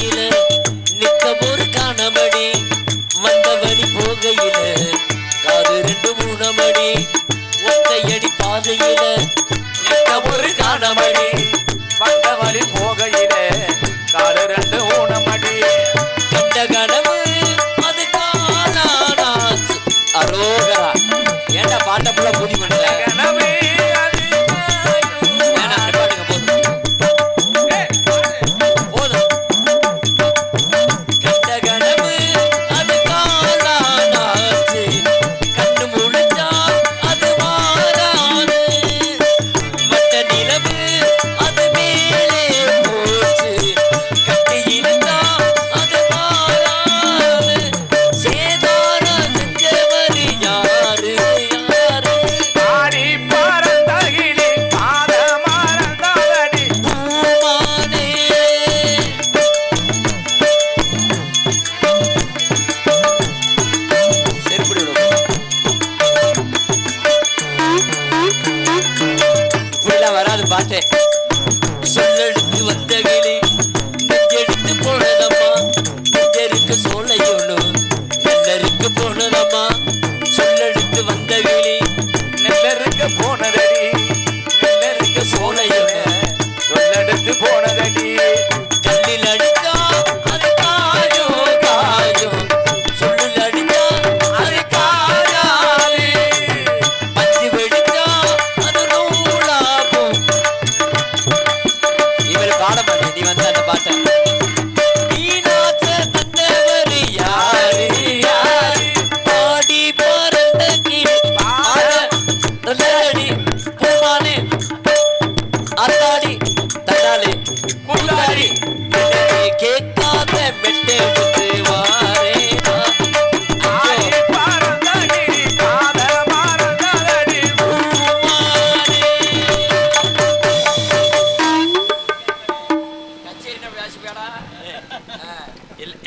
போகையிலே நிக்க ஒரு காணமடி வந்த வழி போகையிலே காது ரெண்டு மூணு மணி ஒத்தையடி பாதையிலே நிக்க ஒரு காணமடி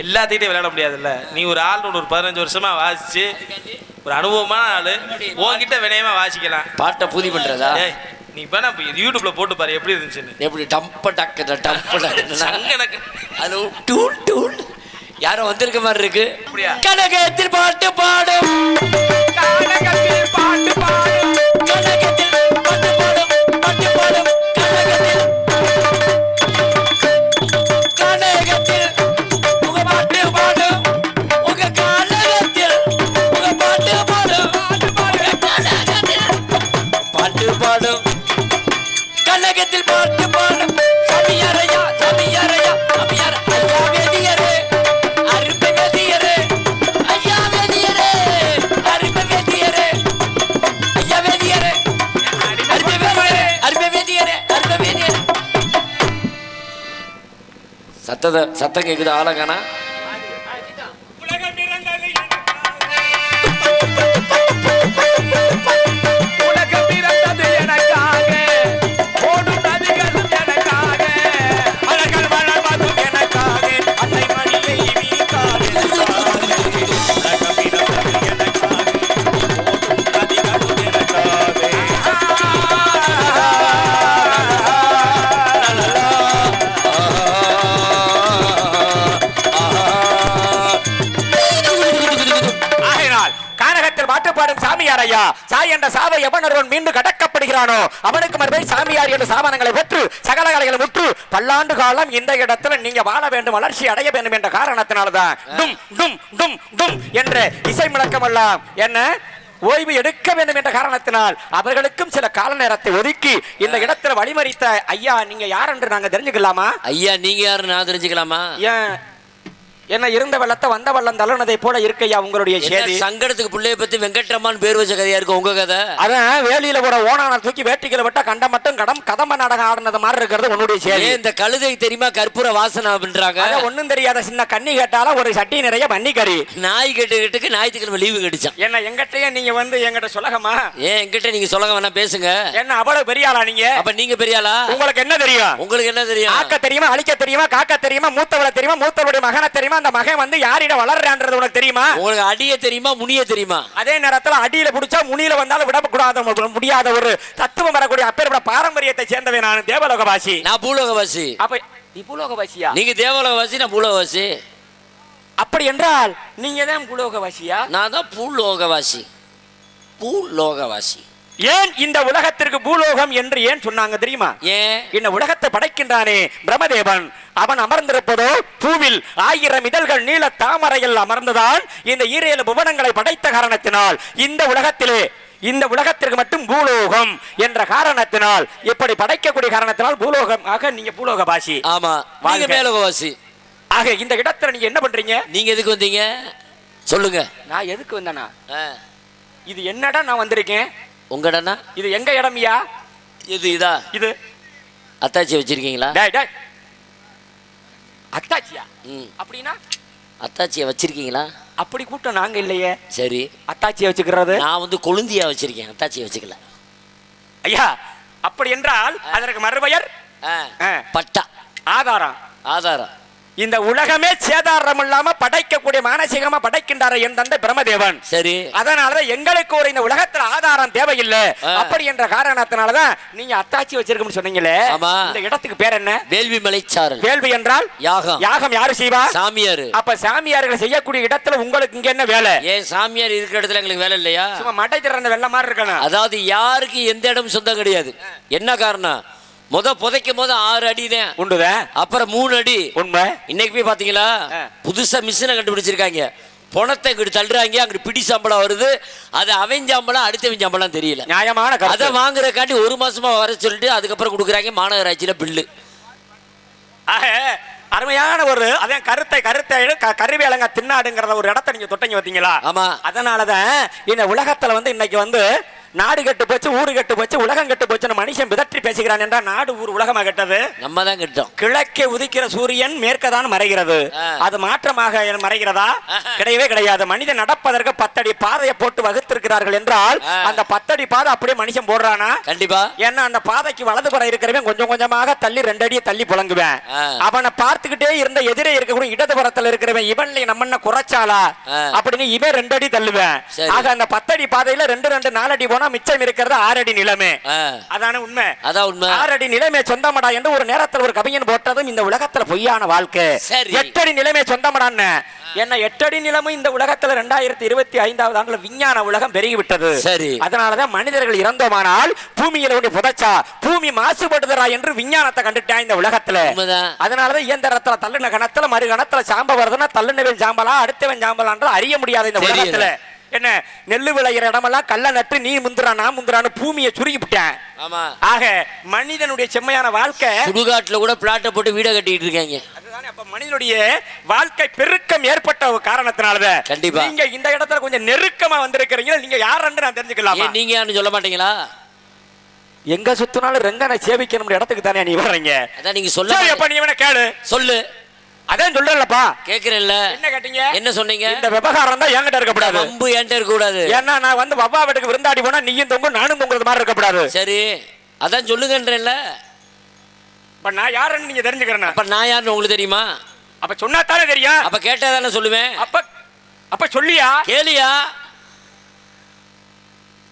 எல்லாத்துக்கிட்டையும் விளையாட முடியாதுல்ல. நீ ஒரு ஆள் ஒரு பதினஞ்சு வருஷமா வாசிச்சு ஒரு அனுபவமான ஆளு உன்கிட்ட வினயமா வாசிக்கலாம். பாட்டை பூதி பண்றதா? ஏய் நீ வேணா யூடியூப்ல போட்டு பாரு எப்படி இருந்துச்சுன்னு. எப்படி டம்ப டக்கு டம்ப டக்கு அது டூல் டூல். யாரோ வந்திருக்க மாதிரி இருக்கு. அப்படியா? கனகத்தில் பாட்டு பாடும். கானகத்தில் பாட்டு பாடும் கனகத்தில் பார்த்து பாடும் சமியாரையா சமியாரையா சமியார ஐயா வேதியரே. அருமை வேதியரே. ஐயா வேதியரே. அருமை வேதியரே. ஐயா வேதியரே. அருமை வேதியரே. அருமை வேதியரே. அருமை வேதியரே. சத்தத சத்தம் கேக்குது ஆளகானா என்ற சாவை எவன் ஒருவன் மீண்டும் கடக்கப்படுகிறானோ அவனுக்கு மறுபடி சாமியார் என்ற சாமானங்களை பெற்று சகல கலைகளை முற்று பல்லாண்டு காலம் இந்த இடத்துல நீங்க வாழ வேண்டும் வளர்ச்சி அடைய வேண்டும் என்ற காரணத்தினால்தான் டும் டும் டும் டும் என்ற இசை முழக்கமெல்லாம் என்ன? ஓய்வு எடுக்க வேண்டும் என்ற காரணத்தினால் அவர்களுக்கும் சில கால நேரத்தை ஒதுக்கி இந்த இடத்துல வழிமறித்த ஐயா நீங்க யார் என்று நாங்க தெரிஞ்சுக்கலாமா? ஐயா நீங்க யாரு நான் தெரிஞ்சுக்கலாமா? ஏன்? என்ன இருந்த வெள்ளத்தை வந்த வெள்ளம் தள்ளுனதை போல இருக்கையா உங்களுடைய சேதி? சங்கடத்துக்கு பிள்ளைய பத்தி வெங்கட்ரமான் பேர் வச்ச கதையா இருக்கு உங்க கதை? அதான் வேலியில கூட ஓனான தூக்கி வேட்டிகளை விட்டா கண்ட மட்டும் கடம் கதம்ப நாடகம் ஆடினது மாதிரி இருக்கிறது உன்னுடைய சேதி. இந்த கழுதை தெரியுமா? கற்பூர வாசனை அப்படின்றாங்க. ஒண்ணும் தெரியாத சின்ன கண்ணி கேட்டாலும் ஒரு சட்டி நிறைய மண்ணி கறி நாய் கட்டுக்கிட்டுக்கு ஞாயிற்றுக்கிழமை லீவு கடிச்சான். என்ன எங்கிட்டயே நீங்க வந்து எங்கிட்ட சொல்லகமா? ஏன் என்கிட்ட நீங்க சொல்ல வேணா பேசுங்க. என்ன அவ்வளவு பெரிய ஆளா நீங்க? அப்ப நீங்க பெரியாளா உங்களுக்கு என்ன தெரியும்? உங்களுக்கு என்ன தெரியும்? ஆக்க தெரியுமா அழிக்க தெரியுமா காக்க தெரியுமா மூத்தவளை தெரியுமா மூத்தவளுடைய மகனை தெரியுமா அந்த மகன் வந்து யாரிட வளர்றான்றது உனக்கு தெரியுமா? உங்களுக்கு அடிய தெரியுமா முனிய தெரியுமா? அதே நேரத்துல அடியில புடிச்சா முனியில வந்தாலும் விடக்கூடாத முடியாத ஒரு தத்துவம் வரக்கூடிய அப்பேற்பட்ட பாரம்பரியத்தை சேர்ந்தவன் நான் தேவலோகவாசி. நான் பூலோகவாசி. அப்ப நீ பூலோகவாசியா? நீங்க தேவலோகவாசி நான் பூலோகவாசி. அப்படி என்றால் நீங்க தான் பூலோகவாசியா? நான் தான் பூலோகவாசி. பூலோகவாசி. ஏன் இந்த உலகத்திற்கு பூலோகம் என்று ஏன் சொன்னாங்க தெரியுமா? ஏன்? இந்த உலகத்தை படைக்கின்றானே பிரம்மதேவன். அவன் அமர்ந்திருப்பதோ பூவில் ஆயிரம் இதழ்கள் நீல தாமரையில் அமர்ந்துதான் இந்த ஈரேழு புவனங்களை படைத்த காரணத்தினால் இந்த உலகத்திலே இந்த உலகத்திற்கு மட்டும் பூலோகம் என்ற காரணத்தினால் இப்படி படைக்கக்கூடிய காரணத்தினால் பூலோகம் ஆக நீங்க பூலோக பாசி ஆமா நீங்க வாழ்க. மேலோகவாசி. ஆக இந்த இடத்துல நீங்க என்ன பண்றீங்க? நீங்க எதுக்கு வந்தீங்க? சொல்லுங்க. நான் எதுக்கு வந்தேனா? இது என்னடா நான் வந்திருக்கேன்? உங்க இடம்னா? இது எங்க இடம்யா? இது இதா? இது. அத்தாச்சி வச்சிருக்கீங்களா? டேய் டேய். அத்தாச்சியா? அப்படின்னா? அத்தாச்சியை வச்சிருக்கீங்களா? அப்படி கூட்டம் நாங்க இல்லையே. சரி. அத்தாச்சியை வச்சுக்கிறது? நான் வந்து கொழுந்தியா வச்சிருக்கேன். அத்தாச்சியை வச்சுக்கல. ஐயா அப்படி என்றால் அதற்கு மறுபெயர்? பட்டா. ஆதாரம். ஆதாரம். இந்த உலகமே சேதாரம் இல்லாம படைக்கக்கூடிய மானசீகமா படைக்கின்றார் என் தந்தை பிரம்மதேவன். சரி. அதனாலதான் எங்களுக்கு ஒரு இந்த உலகத்துல ஆதாரம் தேவையில்லை. அப்படி என்ற காரணத்தினாலதான் நீங்க அத்தாச்சி வச்சிருக்கோம்னு சொன்னீங்களே. இந்த இடத்துக்கு பேர் என்ன? வேள்வி மலைச்சாரல் வேள்வி என்றால்? யாகம். யாகம் யாரு செய்வா? சாமியாரு. அப்ப சாமியார்கள் செய்யக்கூடிய இடத்துல உங்களுக்கு இங்க என்ன வேலை? ஏன் சாமியார் இருக்கிற இடத்துல எங்களுக்கு வேலை இல்லையா? சும்மா மடை திறந்த வெள்ள மாதிரி இருக்கணும். அதாவது யாருக்கு எந்த இடம் சொந்தம் கிடையாது. என்ன காரணம்? முத புதைக்கும் போது ஆறு அடி தான் உண்டுதான் அப்புறம் மூணு அடி. உண்மை? இன்னைக்கு போய் பாத்தீங்களா. புதுசா மிஷினை கண்டுபிடிச்சிருக்காங்க. பணத்தை இங்கிட்டு தள்ளுறாங்க அங்கிட்டு பிடி சம்பளம் வருது. அது அவன் சம்பளம் அடுத்தவன் சம்பளம் தெரியல. நியாயமான அதை கருத்து வாங்குறதுக்காண்டி ஒரு மாசமா வர சொல்லிட்டு அதுக்கப்புறம் கொடுக்குறாங்க மாநகராட்சியில பில்லு. அருமையான ஒரு அதான் கருத்தை கருத்தை க- கருவேலங்க தின்னாடுங்கிறத ஒரு இடத்த நீங்க தொட்டீங்க பார்த்தீங்களா ஆமா. அதனாலதான் இந்த உலகத்துல வந்து இன்னைக்கு வந்து நாடு கெட்டு போச்சு ஊரு கெட்டு போச்சு உலகம் கெட்டு போச்சுன்னு மனுஷன் பிதற்றி பேசுகிறான் என்றால் நாடு ஊர் உலகமா கெட்டது நம்ம தான் கிட்டோம் கிழக்கே உதிக்கிற சூரியன் மேற்கதான் மறைகிறது. அது மாற்றமாக மறைகிறதா. கிடையவே கிடையாது மனிதன் நடப்பதற்கு பத்தடி பாதையை போட்டு வகுத்திருக்கிறார்கள் என்றால். அந்த பத்தடி பாதை அப்படியே மனுஷன் போடுறானா கண்டிப்பா ஏன்னா அந்த பாதைக்கு வலதுபுறம் இருக்கிறவன் கொஞ்சம் கொஞ்சமாக தள்ளி ரெண்டு அடியை தள்ளி புழங்குவேன். அவனை பார்த்துக்கிட்டே இருந்த எதிரே இருக்கக்கூடிய இடதுபுறத்துல இருக்கிறவன் இவன்ல நம்ம என்ன குறைச்சாளா ஆ. அப்படின்னு இவன் ரெண்டு அடி தள்ளுவேன். ஆக அந்த பத்தடி பாதையில ரெண்டு ரெண்டு நாலடி போனா மிச்சம் இருக்கிறது ஆறடி நிலமே. அதான உண்மை? அதான் உண்மை. ஆறடி நிலைமை சொந்தமடா என்று ஒரு நேரத்தில் ஒரு கவிஞன் போட்டதும் இந்த உலகத்துல பொய்யான வாழ்க்கை. எட்டடி நிலைமை சொந்தமடான்னு. என்ன எட்டடி நிலைமை இந்த உலகத்துல ரெண்டாயிரத்தி இருபத்தி ஐந்தாவது ஆண்டுல விஞ்ஞான உலகம் பெருகி விட்டது சரி. அதனாலதான் மனிதர்கள் இறந்தோமானால் பூமியில ஒன்று புதைச்சா பூமி மாசுபடுதுடா என்று விஞ்ஞானத்தை கண்டுட்டான் இந்த உலகத்துல. அதனாலதான் இயந்திரத்துல தள்ளுன கணத்துல மறு கணத்துல சாம்ப வருதுன்னா தள்ளுனவன் சாம்பலா அடுத்தவன் சாம்பலான்றது அறிய முடியாது இந்த. உலகத்துல. என்ன நெல்லு விளையிற இடமெல்லாம் கல்ல நட்டு நீ முந்துறா நான் முந்துறான்னு பூமியை சுருகி விட்டேன் ஆமா. ஆக மனிதனுடைய செம்மையான வாழ்க்கை சுடுகாட்டுல கூட பிளாட்டை போட்டு வீடை கட்டிட்டு இருக்காங்க. அதுதானே அப்ப மனிதனுடைய வாழ்க்கை பெருக்கம் ஏற்பட்ட காரணத்தினாலதான். கண்டிப்பா. நீங்க இந்த இடத்துல கொஞ்சம் நெருக்கமா வந்திருக்கிறீங்க நீங்க யாருன்னு நான் தெரிஞ்சுக்கலாமா? நீங்க யாருன்னு சொல்ல மாட்டீங்களா? எங்க சுத்தினாலும் ரெங்கனை சேவிக்கணும் இடத்துக்கு தானே நீ வர்றீங்க. அதான் நீங்க சொல்ல அப்ப நீ கேளு. சொல்லு. அதான் சொல்றலப்பா கேக்குறேன்ல. என்ன கேட்டீங்க? என்ன சொன்னீங்க? இந்த விவகாரம் தான் என்கிட்ட இருக்கக்கூடாது. வம்பு என்கிட்ட இருக்க கூடாது ஏன்னா நான் வந்து வவ்வா வீட்டுக்கு விருந்தாடி போனா நீயும் தொங்கும் நானும் தொங்குறது மாதிரி இருக்கக்கூடாது. சரி. அதான் சொல்லுங்கன்றேன்ல இப்ப நான் யாருன்னு நீங்க தெரிஞ்சுக்கிறேன்? அப்ப நான் யாருன்னு உங்களுக்கு தெரியுமா? அப்ப சொன்னா தானே தெரியும்? அப்ப கேட்டா தானே சொல்லுவேன். அப்ப அப்ப சொல்லியா? கேளியா?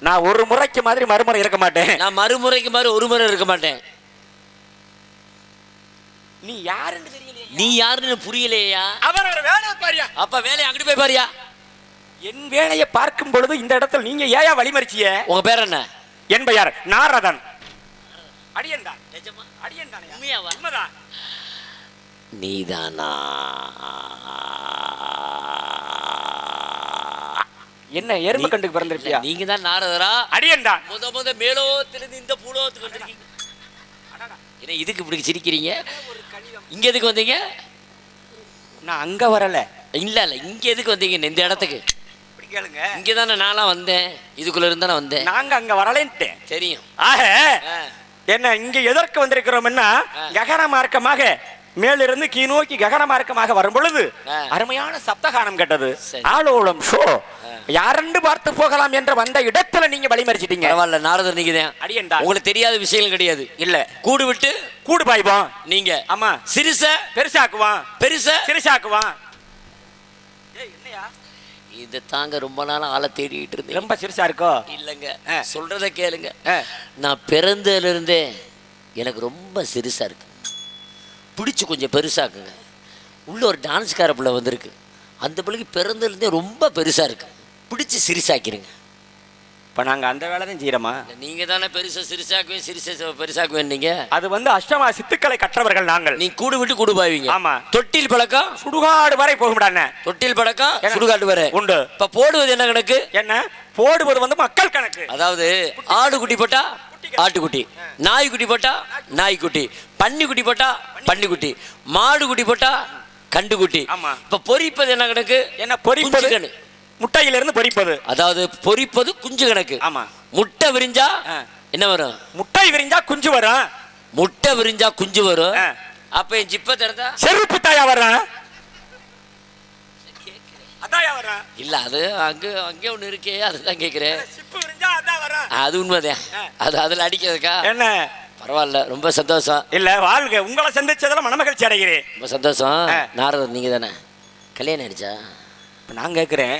நான் ஒரு முறைக்கு மாதிரி மறுமுறை இருக்க மாட்டேன். நான் மறுமுறைக்கு மாதிரி ஒரு முறை இருக்க மாட்டேன். நீ யாருன்னு தெரியலையே நீ யாருன்னு புரியலையா? அவர் ஒரு வேலையை பாரியா? அப்ப வேலையை அங்கிட்டு போய் பாரியா? என் வேலையை பார்க்கும் பொழுது இந்த இடத்துல நீங்க ஏயா வழிமறிச்சிய? உங்க பேர் என்ன? என் பெயர் நாரதன் அடியன்டா அடியன் தானே உண்மையாவா? உண்மைதான். நீதானா? என்ன எறும்பு கண்டுக்கு பிறந்திருப்பியா நீங்க தான் நாரதரா? அடியன்டா முத முத மேலோத்திலிருந்து இந்த பூலோகத்துக்கு வந்திருக்கீங்க. என்ன இதுக்கு இப்படி சிரிக்கிறீங்க? இங்க எதுக்கு வந்தீங்க? நான் அங்க வரல. இல்ல இல்ல இங்க எதுக்கு வந்தீங்க? இந்த இடத்துக்கு. கேளுங்க. இங்க தானே நான்லாம் வந்தேன். இதுக்குள்ள இருந்தா நான் வந்தேன். நாங்க அங்க வரலன்ட்டேன். தெரியும். ஆக என்ன இங்க எதற்கு வந்திருக்கிறோம்னா. ககன மார்க்கமாக மேலிருந்து கீ நோக்கி ககன மார்க்கமாக வரும் பொழுது. அருமையான சப்தகானம் கேட்டது. ஆளோளம் ஷோ. யாரென்று பார்த்து போகலாம் என்ற வந்த இடத்துல நீங்க வழிமறிச்சிட்டீங்க. பரவாயில்ல நாரதர் நீங்க தான் அடியன்டா உங்களுக்கு தெரியாத விஷயங்கள் கிடையாது. இல்ல. கூடு விட்டு கூடு பாய்வோம். நீங்க. ஆமா. சிறுச பெருசாக்குவான் பெருச சிறுசாக்குவான்? இதை தாங்க ரொம்ப நாளா ஆளை தேடிட்டு இருந்தேன். ரொம்ப சிறுசா இருக்கோ? இல்லைங்க. சொல்றத கேளுங்க. நான் பிறந்ததுல இருந்தே எனக்கு ரொம்ப சிறுசா இருக்கு. பிடிச்சி கொஞ்சம் பெருசாக்குங்க. உள்ள ஒரு டான்ஸ்கார பிள்ளை வந்திருக்கு. அந்த பிள்ளைக்கு பிறந்ததுல இருந்தே ரொம்ப பெருசா இருக்கு. பிடிச்சி சிறுசாக்கிருங்க இப்ப நாங்க அந்த வேலை தான் செய்யறோமா? நீங்க தானே பெருசா சிறுசாக்குவேன் சிறுசா பெருசாக்குவேன் நீங்க. அது வந்து அஷ்டமா சித்துக்களை கற்றவர்கள் நாங்கள். நீ கூடு விட்டு கூடு பாவீங்க. ஆமா. தொட்டில் பழக்கம்? சுடுகாடு வரை போகும்டாண்ணே தொட்டில் பழக்கம்? என்ன? சுடுகாட்டு வர. உண்டு. இப்ப போடுவது என்ன கணக்கு? என்ன? போடுவது வந்து மக்கள் கணக்கு. அதாவது ஆடு குட்டி போட்டா ஆட்டுக்குட்டி. நாய்க்குட்டி போட்டா நாய்க்குட்டி. பன்னி குட்டி போட்டா பன்னிக்குட்டி மாடு குட்டி போட்டா கண்டுக்குட்டி. இப்ப பொரிப்பது என்ன கணக்கு? என்ன கணக்கு. முட்டையிலிருந்து பொரிப்பது அதாவது பொரிப்பது குஞ்சு கணக்கு ஆமா. முட்டை விரிஞ்சா. என்ன வரும்? முட்டை விரிஞ்சா குஞ்சு வரும். முட்டை விரிஞ்சா குஞ்சு வரும். அப்ப என் ஜிப்ப திறந்தா? செருப்பு தாயா வர்றேன் இல்ல அது அங்க அங்கே ஒண்ணு இருக்கே அதுதான் கேக்குறேன். அது உண்மைதான். அது அதுல அடிக்கிறதுக்கா? என்ன? பரவாயில்ல ரொம்ப சந்தோஷம். இல்ல வாழ்க. உங்களை சந்திச்சதுல மனமகிழ்ச்சி அடைகிறேன். ரொம்ப சந்தோஷம். நாரதர் நீங்க தானே? கல்யாணம் ஆயிடுச்சா? இப்ப நான் கேக்குறேன்.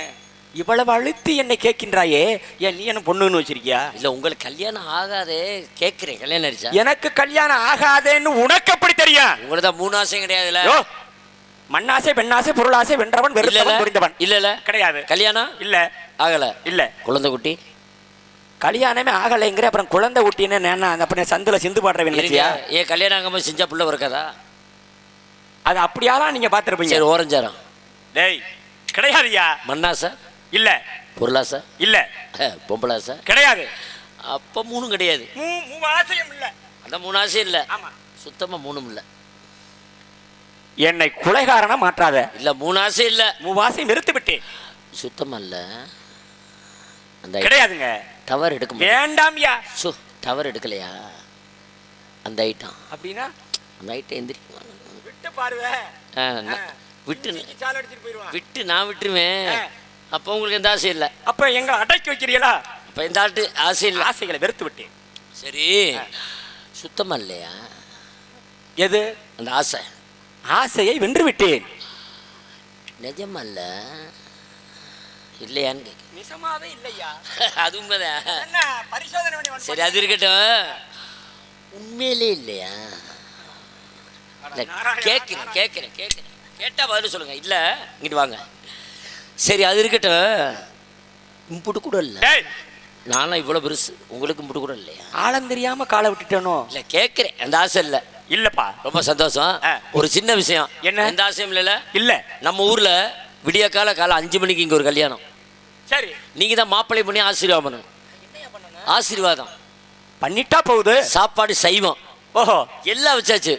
இவ்வளவு அழுத்தி என்னை கேட்கின்றாயே. ஏன் நீ என்ன பொண்ணுன்னு வச்சிருக்கியா? இல்ல உங்களுக்கு கல்யாணம் ஆகாதே. கேக்குறேன். கல்யாணம் ஆயிடுச்சா? எனக்கு கல்யாணம் ஆகாதேன்னு உனக்கு எப்படி தெரியும்? உங்களுக்கு தான் மூணு ஆசையும் கிடையாதுல்ல? மண்ணாசை பெண்ணாசை பொருளாசை வென்றவன் வெறுத்தவன் புரிந்தவன். இல்ல இல்ல. கிடையாது. கல்யாணம்? இல்ல. ஆகல. இல்ல. குழந்தை குட்டி? கல்யாணமே ஆகலைங்கிற அப்புறம் குழந்தை ஊட்டின்னு நான் அந்த அப்படி சந்துல சிந்து இருங்க. நினைச்சியா ஏன் கல்யாணம் ஆகாம செஞ்சா புள்ள பிறக்காதா அது அப்படியாதான் நீங்க பாத்துருப்பீங்க சரி ஓரஞ்சாரம். டேய் கிடையாதுயா மண்ணாசை இல்ல. பொருளாசை இல்ல. அஹ், பொம்பளாசை கிடையாது. அப்ப மூணும் கிடையாது. மூ மூ ஆசையும் இல்ல. அந்த மூணு ஆசையும் இல்ல. ஆமா. சுத்தமா மூணும் இல்ல. என்னை குலைகாரனா மாற்றாத. இல்ல மூணு ஆசை இல்ல. மூவாசை நிறுத்தி விட்டேன் சுத்தமா இல்ல. அந்த கிடையாதுங்க. டவர் எடுக்க வேண்டாம்யா. So tower எடுக்கலையா? அந்த ஐட்டம் அப்படின்னா? அந்த ஐட்டம் எந்திரிக்குமா விட்டு பாருவே. விட்டு விட்டு நான் விட்டுருவேன். அப்போ உங்களுக்கு எந்த ஆசை இல்லை. அப்ப எங்க அடக்கி வைக்கிறீங்களா? அப்போ இந்த ஆட்டு ஆசை இல்லை. ஆசைகளை வெறுத்து விட்டேன். சரி. சுத்தமா இல்லையா? எது? அந்த ஆசை. ஆசையை வென்று விட்டேன். நிஜமா இல்ல. இல்லையான்னு கேட்க நிஜமாவே இல்லையா? அது உண்மைதான். பரிசோதனை சரி அது இருக்கட்டும். உண்மையிலே இல்லையா? இல்ல, கேட்கிறேன் கேட்கிறேன் கேட்கிறேன் கேட்டா பதில் சொல்லுங்க. இல்ல இங்கிட்டு வாங்க. சரி அது இருக்கட்டும். இம்புட்டு கூட இல்லை. நானும் இவ்வளோ பெருசு. உங்களுக்கு இம்புட்டு கூட இல்லையா? ஆழம் தெரியாம காலை விட்டுட்டேனோ? இல்லை கேட்குறேன் அந்த ஆசை இல்லை. இல்லப்பா. ரொம்ப சந்தோஷம். ஒரு சின்ன விஷயம். என்ன? எந்த ஆசையும் இல்லைல்ல? இல்ல. நம்ம ஊர்ல விடிய கால காலை அஞ்சு மணிக்கு இங்க ஒரு கல்யாணம். சரி. நீங்க தான் மாப்பிள்ளை பண்ணி ஆசீர்வாதம் பண்ணணும்? ஆசீர்வாதம். பண்ணிட்டா போகுது. சாப்பாடு சைவம் ஓஹோ. எல்லாம் வச்சாச்சு.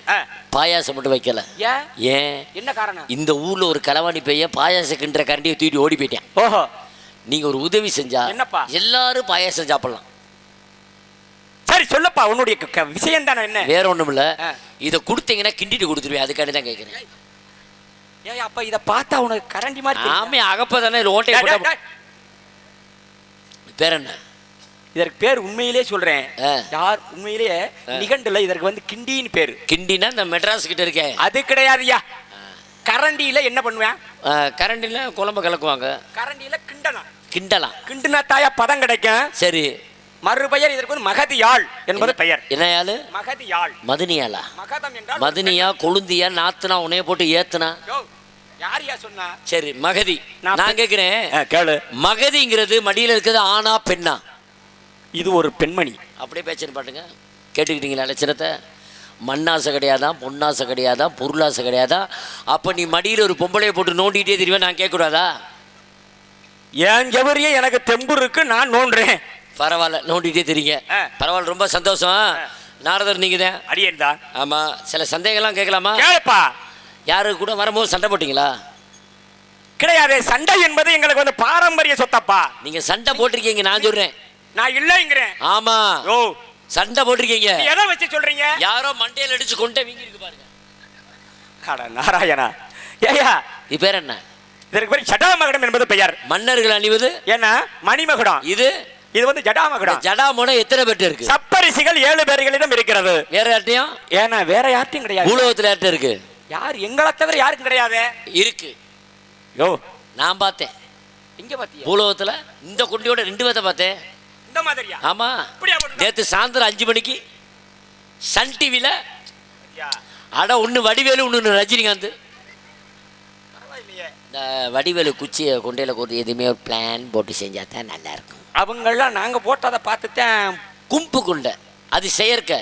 பாயாசம் மட்டும் வைக்கல. ஏன்? ஏன்? என்ன காரணம்? இந்த ஊர்ல ஒரு களவாணி பையன் பாயாசம் கிண்டுற கரண்டியை தூக்கிட்டு ஓடி போயிட்டேன். ஓஹோ. நீங்க ஒரு உதவி செஞ்சா என்னப்பா? எல்லாரும் பாயாசம் சாப்பிடலாம். சரி சொல்லப்பா. உன்னுடைய விஷயம் தானே என்ன? வேற ஒண்ணும் இல்ல. இதை கொடுத்தீங்கன்னா கிண்டிட்டு கொடுத்துருவேன். அதுக்காண்டி தான் கேட்கிறேன் ஏய் அப்ப இத பார்த்தா உனக்கு கரண்டி மாதிரி? ஆமே அகப்ப தானே இல்லை ஓட்டையை டேய், டேய், போட்டா டேய். பேர் என்ன? இதற்கு பேர் உண்மையிலே சொல்றேன். யார் உண்மையிலேயே நிகண்டுல இதற்கு வந்து கிண்டின்னு பேரு. கிண்டினா இந்த மெட்ராஸ் கிட்ட இருக்கேன் அது கிடையாதுயா கரண்டியில என்ன பண்ணுவேன்? கரண்டில குழம்பு கலக்குவாங்க. கரண்டியில கிண்டலாம். கிண்டலாம். கிண்டுனா தாயா பதம் கிடைக்கும். சரி. மறுபெயர் இதற்கு வந்து மகதி யாழ் என்பது பெயர். என்ன யாழு மகதி யாழ் மதுனியாளா? மகதம் என்றால் மதுனியா கொழுந்தியா நாத்துனா உன்னைய போட்டு ஏத்துனா? யோ, யார் யா சொன்னா? சரி மகதி. நான் நான் கேட்கிறேன் கேளு. மகதிங்கிறது மடியில இருக்கிறது ஆனா பெண்ணா? இது ஒரு பெண்மணி. அப்படியே பேச்சுன்னு பாட்டுங்க. கேட்டுக்கிட்டீங்களா லட்சணத்தை மண்ணாசை கிடையாதான் பொன்னாசை கிடையாதான் பொருளாசை கிடையாதா? அப்போ நீ மடியில் ஒரு பொம்பளையை போட்டு நோண்டிகிட்டே தெரியுமா? நான் கேட்கக்கூடாதா? என் ஜவரியே எனக்கு தெம்பு இருக்கு நான் நோண்டுறேன். பரவாயில்ல நோண்டிகிட்டே தெரியுங்க. பரவாயில்ல ரொம்ப சந்தோஷம். நாரதர் நீங்கள் தான். அடியேன் தான் ஆமாம் சில சந்தேகம்லாம் கேட்கலாமா? கேளுப்பா. யாரு கூட வரும்போது சண்டை போட்டீங்களா? கிடையாது சண்டை என்பது எங்களுக்கு வந்து பாரம்பரிய சொத்தப்பா. நீங்கள் சண்டை போட்டிருக்கீங்க நான் சொல்கிறேன் நான் இல்லைங்கிறேன். ஆமாம் ஓ. சண்டை போட்டிருக்கீங்க. எதை வச்சு சொல்றீங்க? யாரோ மண்டையில் அடிச்சு கொண்டே வீங்கி இருக்கு பாருங்க. அட நாராயணா. ஏயா இது பேர் என்ன? இதற்கு பேர் ஜடாமகுடம் என்பது பெயர். மன்னர்கள் அணிவது? ஏன்னா மணிமகுடம். இது? இது வந்து ஜடாமகுடம். ஜடாமுனை எத்தனை பேர்ட்ட இருக்கு? சப்பரிசிகள் ஏழு பேர்களிடம் இருக்கிறது. வேற யார்ட்டையும்? ஏன்னா வேற யார்ட்டையும் கிடையாது. பூலோகத்தில் யார்ட்ட இருக்கு? யார்? எங்களை தவிர யாருக்கும் கிடையாது? இருக்கு. யோ நான் பார்த்தேன். இங்க பாத்தியா? பூலோகத்தில் இந்த குண்டியோட ரெண்டு பேர்த்த பார்த்தேன். இந்த மாதிரியா? ஆமா? நேற்று சாயந்தரம் அஞ்சு மணிக்கு சன் டிவியில் அட ஒன்று வடிவேலு ஒன்று ரஜினிகாந்த். இந்த வடிவேலு குச்சியை கொண்டையில் கொண்டு எதுவுமே ஒரு பிளான் போட்டு செஞ்சா தான் நல்லா இருக்கும். அவங்கெல்லாம் நாங்க போட்டதை பார்த்துட்டேன் கும்பு குண்டை. அது செயற்கை.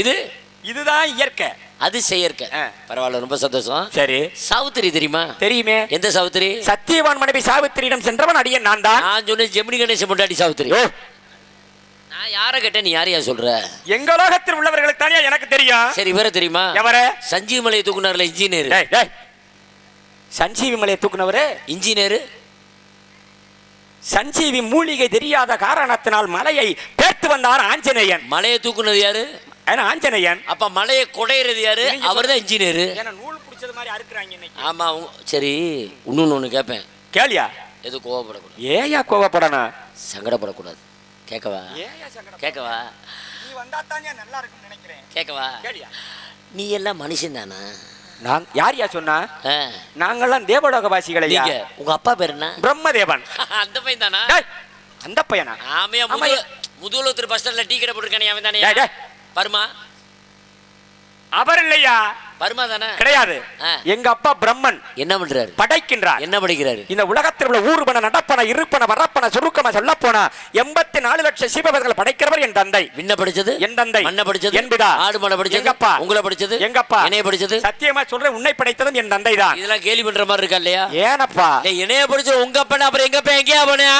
இது இதுதான் இயற்கை. அது செயற்கை ஆ. பரவாயில்ல ரொம்ப சந்தோஷம். சரி. சாவுத்திரி தெரியுமா? தெரியுமே. எந்த சாவுத்திரி? சத்தியவான் மனைவி சாவித்திரியிடம் சென்றவன் அடியேன் நான் தான். நான் சொன்னேன் ஜெமினி கணேசன் முன்னாடி சாவுத்திரி. நான் யாரை கேட்டேன் நீ யாரையா சொல்ற? எங்க உலகத்தில் உள்ளவர்களுக்கு தானே எனக்கு தெரியும் சரி இவரை தெரியுமா? எவரு? சஞ்சீவ் மலையை தூக்குனார்ல இன்ஜினியர். சஞ்சீவி மலையை தூக்குனவரு? இன்ஜினியர். சஞ்சீவி மூலிகை தெரியாத காரணத்தினால் மலையை பேர்த்து வந்தார் ஆஞ்சநேயன். மலையை தூக்குனது யாரு? ஏன்னா ஆஞ்சநேயன். அப்ப மலையை குடையிறது யாரு? அவர் தான் இன்ஜினியர் ஏன்னா நூல் பிடிச்சது மாதிரி அறுக்குறாங்க இன்னைக்கு. ஆமா சரி இன்னொன்னு ஒன்று கேட்பேன் கேளியா? எது கோவப்படக்கூடாது. ஏயா கோவப்படணும்? சங்கடப்படக்கூடாது. கேட்கவா கேட்கவா நீ வந்தா தானே நல்லா இருக்கும்னு நினைக்கிறேன். கேட்கவா கேளியா? நீ எல்லாம் மனுஷன் தானா? நான் யார் யா சொன்னா நாங்கெல்லாம் தேவலோக வாசிகளையா நீங்க உங்க அப்பா பேர் என்ன? பிரம்மதேவன். அந்த பையன் தானா? அந்த பையனா? ஆமையா ஆமா, முதுகு முதுகுலத்தூர் பஸ் ஸ்டாண்ட்ல டீ கடை போட்டிருக்கானே அவன் தானே. பருமா அவர் இல்லையா பருமா தானே? கிடையாது. எங்க அப்பா பிரம்மன். என்ன பண்றாரு? படைக்கின்றார். என்ன படிக்கிறாரு? இந்த உலகத்தில் உள்ள ஊர்பன நடப்பன இருப்பன வரப்பன சுருக்கம சொல்ல போன எண்பத்தி நாலு லட்சம் சீபவர்கள் படைக்கிறவர் என் தந்தை. விண்ண படிச்சது? என் தந்தை. மண்ண படிச்சது? என் பிதா. ஆடு மாட படிச்சது? எங்கப்பா உங்களை படிச்சது? எங்கப்பா என்னைய படிச்சது? சத்தியமா சொல்றேன் உன்னை படைத்ததும் என் தந்தை தான் இதெல்லாம் கேலி பண்ற மாதிரி இருக்கா இல்லையா? ஏனப்பா. என்னைய படிச்சது உங்க அப்பா அப்புறம் எங்க அப்பா எங்கேயா போனியா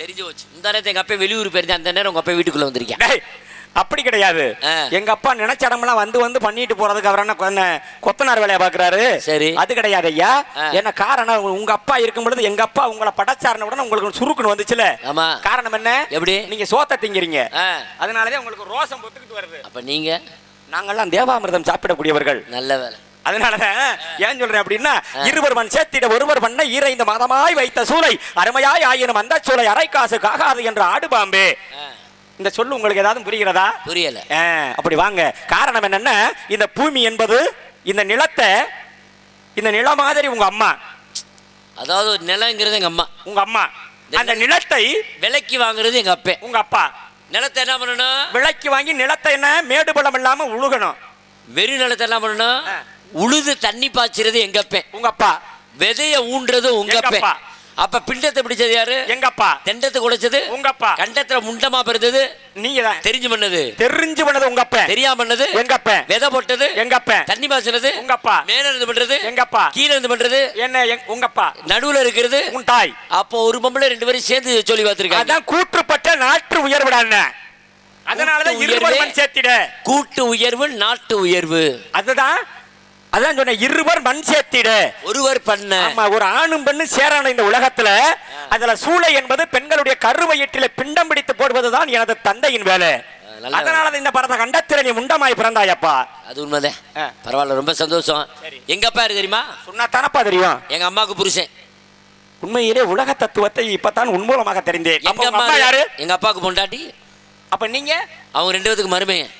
தெரிஞ்சு போச்சு. இந்த நேரத்தை எங்க அப்பா வெளியூர் போயிருந்தேன். அந்த நேரம் உங்க அப்பா வீட்டுக்குள்ள வந்திருக்கேன். டேய், அப்படி கிடையாது. எங்க அப்பா நினைச்ச இடமெல்லாம் வந்து வந்து பண்ணிட்டு போறதுக்கு அவர் என்ன கொத்தனார் வேலையை பாக்குறாரு? சரி. அது கிடையாது ஐயா. என்ன காரணம்? உங்க அப்பா இருக்கும் பொழுது எங்க அப்பா உங்களை படைச்சாருன உடனே உங்களுக்கு சுருக்குன்னு வந்துச்சுல? ஆமா. காரணம் என்ன? எப்படி? நீங்க சோத்த திங்கிறீங்க. அதனாலதான் உங்களுக்கு ரோசம் பொத்துக்கிட்டு வருது. அப்ப நீங்க? நாங்கெல்லாம் தேவாமிர்தம் சாப்பிடக்கூடியவர்கள். நல்ல வேலை. அதனாலதான் ஏன் சொல்றேன் அப்படின்னா இருவர் மண் சேர்த்திட ஒருவர் பண்ண ஈரைந்து மாதமாய் வைத்த சூளை அருமையாய் ஆயினும் அந்த சூளை அரை காசு காகாது என்ற ஆடுபாம்பே ஆ, இந்த சொல்லு உங்களுக்கு ஏதாவது புரிகிறதா? புரியல. அப்படி வாங்க. காரணம் என்னன்னா இந்த பூமி என்பது இந்த நிலத்தை இந்த நிலம் மாதிரி உங்க அம்மா. அதாவது நிலங்கிறது எங்க அம்மா. உங்க அம்மா. அந்த நிலத்தை விலைக்கு வாங்குறது எங்க அப்பே. உங்க அப்பா. நிலத்தை என்ன பண்ணணும்? விலைக்கு வாங்கி நிலத்தை என்ன? மேடு பள்ளம் இல்லாம உழுகணும். வெறி நிலத்தை என்ன பண்ணணும். உழுது தண்ணி பாய்ச்சிறது எங்க அப்பே உங்க அப்பா விதைய ஊன்றது உங்க அப்பே அப்பா. பிண்டத்தை பிடிச்சது யாரு? எங்க அப்பா தெண்டத்தை குடைச்சது உங்க அப்பா கண்டத்துல முண்டமா பிறந்தது? நீங்க தான் தெரிஞ்சு பண்ணது. தெரிஞ்சு பண்ணது உங்க அப்பா தெரியாம பண்ணது? எங்க அப்பா விதை போட்டது? எங்க அப்பா தண்ணி பாய்ச்சறது உங்க அப்பா மேல இருந்து பண்றது? எங்க அப்பா கீழ இருந்து பண்றது? என்ன எங்க- உங்க அப்பா நடுவுல இருக்கிறது? உன் தாய். அப்போ ஒரு பொம்பளை ரெண்டு பேரும் சேர்ந்து சொல்லி பார்த்திருக்காங்க. அதான் கூற்றுப்பட்ட நாட்டு உயர்வுடான அதனாலதான். மண் சேர்த்திட. கூட்டு உயர்வு நாட்டு உயர்வு. அதுதான் அதான் சொன்னேன் இருவர் மண் சேர்த்திட. ஒருவர் பண்ண. ஆமா ஒரு ஆணும் பெண்ணும் சேரணும் இந்த உலகத்துல அதுல சூளை என்பது பெண்களுடைய கருவயிற்றில பிண்டம் பிடித்து போடுவதுதான் எனது தந்தையின் வேலை. அதனால இந்த பரத கண்டத்தில நீ முண்டமாய் பிறந்தாயப்பா. அது உண்மைதான். பரவாயில்ல ரொம்ப சந்தோஷம். சரி. எங்க அப்பா யாரு தெரியுமா? சொன்னா தானப்பா தெரியும். எங்க அம்மாவுக்கு புருஷன். உண்மையிலே உலக தத்துவத்தை இப்பதான் உன்மூலமாக தெரிந்தேன். எங்க அம்மா யாரு? எங்க அப்பாவுக்கு பொண்டாட்டி. அப்ப நீங்க? அவங்க ரெண்டு பேத்துக்கு மருமையன்?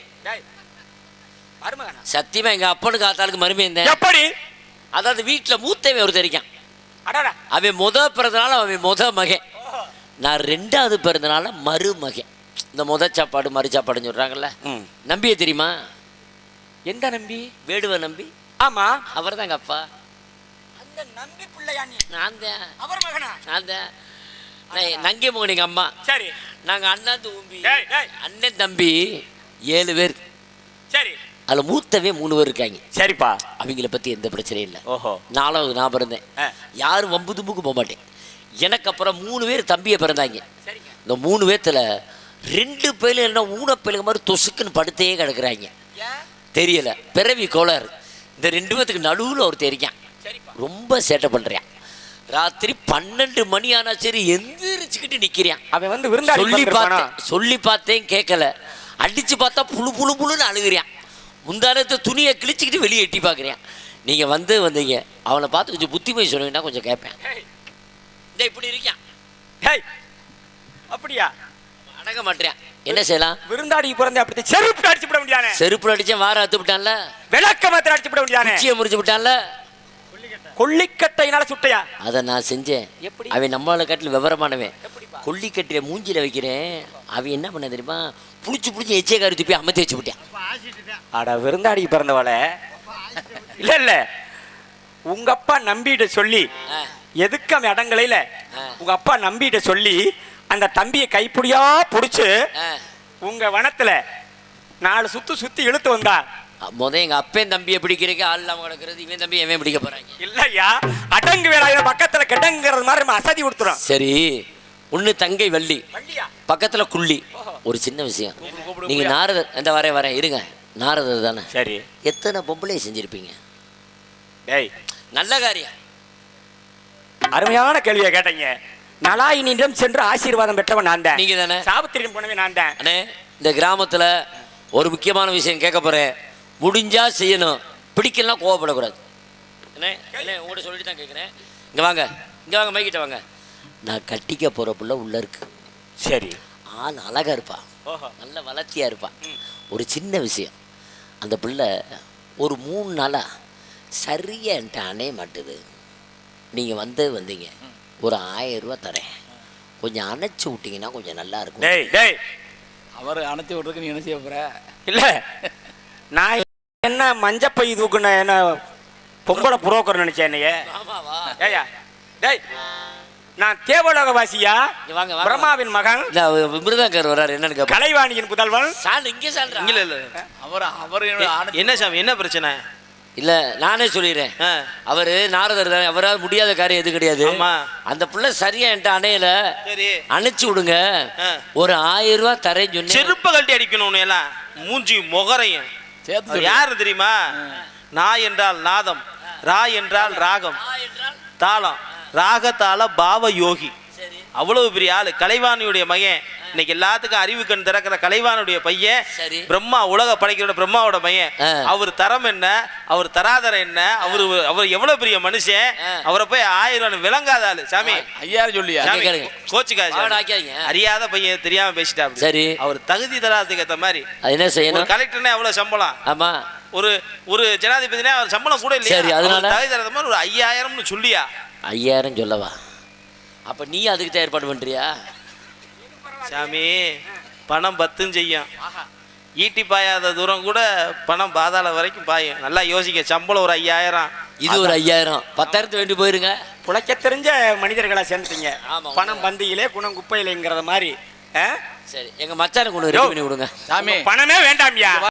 சத்தியமா எங்க அப்பனுக்கு ஆத்தாளுக்கு மருமையன் தான் எப்படி? அதாவது வீட்டுல மூத்தவன் ஒருத்தர் இருக்கான். அடடா. அவன் முத பிறந்தனால அவன் முத மகன். நான் ரெண்டாவது பிறந்தனால மருமகன். இந்த முத சாப்பாடு மறு சாப்பாடுன்னு சொல்றாங்கல்ல. ம். நம்பிய தெரியுமா? எந்த நம்பி? வேடுவ நம்பி? ஆமா. அவர் எங்க அப்பா. அந்த நம்பி பிள்ளையா நீ? நான் தான். அவர் மகனா? நான் தான். நான் நங்கை மகன் எங்க அம்மா. சரி. நாங்க அண்ணன் தம்பி. டேய், டேய். அண்ணன் தம்பி ஏழு பேர். சரி. அதுல மூத்தவே மூணு பேர் இருக்காங்க. சரிப்பா. அவங்கள பத்தி எந்த பிரச்சனையும் இல்லை. ஓஹோ. நாலாவது நான் பிறந்தேன். யாரும் வம்பு தும்புக்கு போக மாட்டேன். எனக்கு அப்புறம் மூணு பேர் தம்பியை பிறந்தாங்க. இந்த மூணு பேர்த்துல ரெண்டு பேரும் என்ன ஊனப்பேலுங்க மாதிரி தொசுக்குன்னு படுத்தே கிடக்குறாங்க. தெரியல. பிறவி கோளாறு. இந்த ரெண்டு பேத்துக்கு நடுவில் இருக்கான். சரிப்பா. ரொம்ப சேட்டை பண்றான். ராத்திரி பன்னெண்டு மணி ஆனா சரி எந்திரிச்சுக்கிட்டு நிக்கிறான். அவன் வந்து சொல்லி? பார்த்தேன். சொல்லி பார்த்தேன் கேட்கல அடிச்சு பார்த்தா புழு புழு புழுன்னு அழுகுறான். முந்தானத்தை துணியை கிழிச்சுக்கிட்டு வெளியே எட்டி பார்க்குறேன். நீங்க வந்து வந்தீங்க. அவனை பார்த்து கொஞ்சம் புத்திமதி சொன்னீங்கன்னா கொஞ்சம் கேட்பேன். இந்த இப்படி இருக்கான் ஹேய், அப்படியா? அடங்க மாட்டேன் என்ன செய்யலாம்? விருந்தாடி பிறந்த அப்படி செருப்பு அடிச்சு விட முடியானே செருப்புல அடிச்சேன் வாரம் அத்து விட்டான்ல? விளக்க மாத்திர அடிச்சு விட முடியானே உச்சியை முறிச்சு விட்டான்ல? கொல்லிக்கட்டையினால சுட்டையா? அதை நான் செஞ்சேன். எப்படி? அவன் நம்மளை கட்டில் விவரமானவன். கொல்லிக்கட்டில மூஞ்சில வைக்கிறேன். அவன் என்ன பண்ண தெரியுமா? புடிச்சு புடிச்சு எச்சே காரி துப்பி அமர்த்தி வச்சு விட்டான். அட விருந்தாடி பிறந்தவள. இல்ல இல்ல. உங்க அப்பா நம்பிட்ட சொல்லி. எதுக்கு அவன் அடங்கலையில ஆ. உங்க அப்பா நம்பிட்ட சொல்லி அந்த தம்பியை கைப்பிடியா புடிச்சு ஆ. உங்க வனத்துல நாலு சுத்து சுத்தி இழுத்து வந்தா. முத எங்க அப்பன் தம்பியை பிடிக்கிறதுக்கு ஆள் இல்லாம கிடக்குறது இவன் தம்பி எவன் பிடிக்க போறாங்க. இல்லையா? அடங்கு வேலாயுத பக்கத்துல கெடங்கிறது மாதிரி நம்ம அசதி கொடுத்துரும். சரி. ஒண்ணு தங்கை வள்ளி. பக்கத்துல குள்ளி. ஒரு சின்ன விஷயம். நீங்க நாரதர் இந்த வரேன் வரேன் இருங்க. நாரதர் தானே. சரி. எத்தனை பொம்பளை செஞ்சிருப்பீங்க? டேய். நல்ல காரியம். அருமையான கேள்வியை கேட்டீங்க. நலாயினிடம் சென்று ஆசீர்வாதம் பெற்றவன் நான் தான். நீங்க தானே? சாவித்திரியின் போனவே நான் தான். அண்ணே இந்த கிராமத்துல ஒரு முக்கியமான விஷயம் கேட்க போறேன். முடிஞ்சா செய்யணும். பிடிக்கலாம் கோவப்படக்கூடாது. அண்ணே அண்ணே உங்கள்கிட்ட சொல்லிட்டு தான் கேட்குறேன் இங்க வாங்க. இங்க வாங்க மைக்கிட்ட வாங்க. நான் கட்டிக்க போற புள்ள உள்ள இருக்கு. சரி. ஆள் அழகா இருப்பா. ஓஹோ. நல்ல வளர்த்தியா இருப்பா. ஒரு சின்ன விஷயம். அந்த பிள்ளை ஒரு மூணு நாளா சரியா என்கிட்ட அணைய மாட்டுது. நீங்க வந்து வந்தீங்க. ஒரு ஆயிரம் ரூபா தரேன். கொஞ்சம் அணைச்சு விட்டீங்கன்னா கொஞ்சம் நல்லா இருக்கும். டேய் டேய். அவர் அணைச்சி விட்றதுக்கு நீ என்ன செய்ய போற? இல்ல. நான் என்ன மஞ்சப்பை தூக்குன என்ன பொம்பளை புரோக்கர் நினைச்சேன் என்னைய? ஏயா டேய். நான் தேவலோக வாசியா இங்க வாங்க. பிரம்மாவின் மகன்? மிருதங்கர் வர்றாரு என்னன்னு கலைவாணியின் புதல்வன்? சால் இங்கே சால்றா இல்ல இல்ல அவர் அவர் என்ன சாமி என்ன பிரச்சனை? இல்ல நானே சொல்லிடுறேன். ஆ. அவரு நாரதர் தானே. அவரால் முடியாத காரியம் எது கிடையாது. ஆமா. அந்த பிள்ளை சரியா என்கிட்ட அணையல. சரி. அணைச்சு விடுங்க. ஒரு ஆயிரம் ரூபாய் தரேன்னு சொன்னேன். செருப்ப கழட்டி அடிக்கணும் எல்லாம் மூஞ்சி முகரையும். சொல்லு. யாரு தெரியுமா? நா என்றால் நாதம். ரா என்றால் ராகம். தாளம். ராகத்தால பாவ யோகி அவ்வளவு பெரிய ஆளு. கலைவாணியுடைய மகன். இன்னைக்கு எல்லாத்துக்கும் அறிவு கண் திறக்கிற கலைவானுடைய பையன். பிரம்மா உலக படைக்கிற பிரம்மாவோட பையன். அவர் தரம் என்ன? அவர் தராதரம் என்ன? அவரு அவர் எவ்வளவு பெரிய மனுஷன். அவரை போய் ஆயிரம் விளங்காத ஆளு. சாமி. ஐயாயிரம் சொல்லியா. ஆக்கியாதீங்க. அறியாத பையன் தெரியாம பேசிட்டா சரி. அவர் தகுதி தராதுக்கு ஏத்த மாதிரி. என்ன செய்யணும்? கலெக்டர்னா எவ்வளவு சம்பளம்? ஆமா. ஒரு ஒரு ஜனாதிபதினா அவர் சம்பளம் கூட இல்லையா? தகுதி தராத மாதிரி ஒரு ஐயாயிரம்னு சொல்லியா? ஐயாயிரம் சொல்லவா? அப்ப நீ அதுக்கு தான் ஏற்பாடு பண்றியா? சாமி பணம் பத்தும் செய்யும். ஈட்டி பாயாத தூரம் கூட பணம் பாதாள வரைக்கும் பாயும். நல்லா யோசிக்க சம்பளம் ஒரு ஐயாயிரம். இது ஒரு ஐயாயிரம். பத்தாயிரத்து வேண்டி போயிருங்க. புழைக்க தெரிஞ்ச மனிதர்களா சேர்ந்துட்டீங்க. பணம் பந்தியிலே குணம் குப்பையிலேங்கிறத மாதிரி ஆ? சரி எங்க மச்சானுக்கு ஒன்று ரெடி பண்ணி கொடுங்க. சாமி. பணமே வேண்டாம்யா.